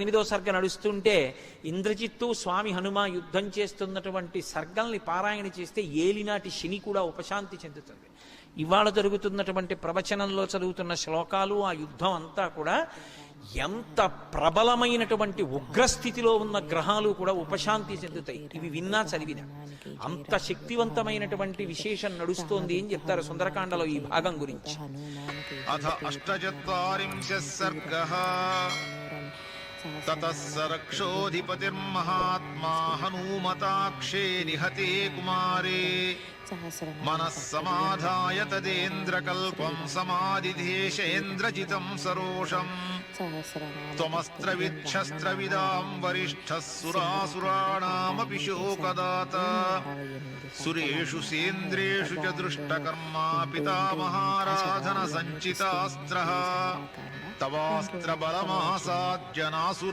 ఎనిమిదో సర్గ నడుస్తుంటే ఇంద్రజిత్తు స్వామి హనుమ యుద్ధం చేస్తున్నటువంటి సర్గల్ని పారాయణ చేస్తే ఏలినాటి శని కూడా ఉపశాంతి చెందుతుంది. ఇవాళ జరుగుతున్నటువంటి ప్రవచనంలో చదువుతున్న శ్లోకాలు ఆ యుద్ధం అంతా కూడా ఎంత ప్రబలమైనటువంటి ఉగ్రస్థితిలో ఉన్న గ్రహాలు కూడా ఉపశాంతి చెందుతాయి. ఇవి విన్నా చదివిన. అంత శక్తివంతమైనటువంటి విశేషం నడుస్తోంది అని చెప్తారు సుందరకాండలో ఈ భాగం గురించి. ततः स रक्षोऽधिपतिर्महात्मा हनूमताक्षे निहते कुमारे मनः समाधाय तदेन्द्रकल्पम् समादिधेशेन्द्रजितम् सरोषम् त्वमस्त्रविच्छस्त्रविदाम् वरिष्ठः सुरासुराणामपि शोकदाता सुरेषु सेन्द्रेषु च दृष्टकर्मा पितामहाराधनसञ्चितास्त्रः तवास्त्रबलमासाज्जनासुर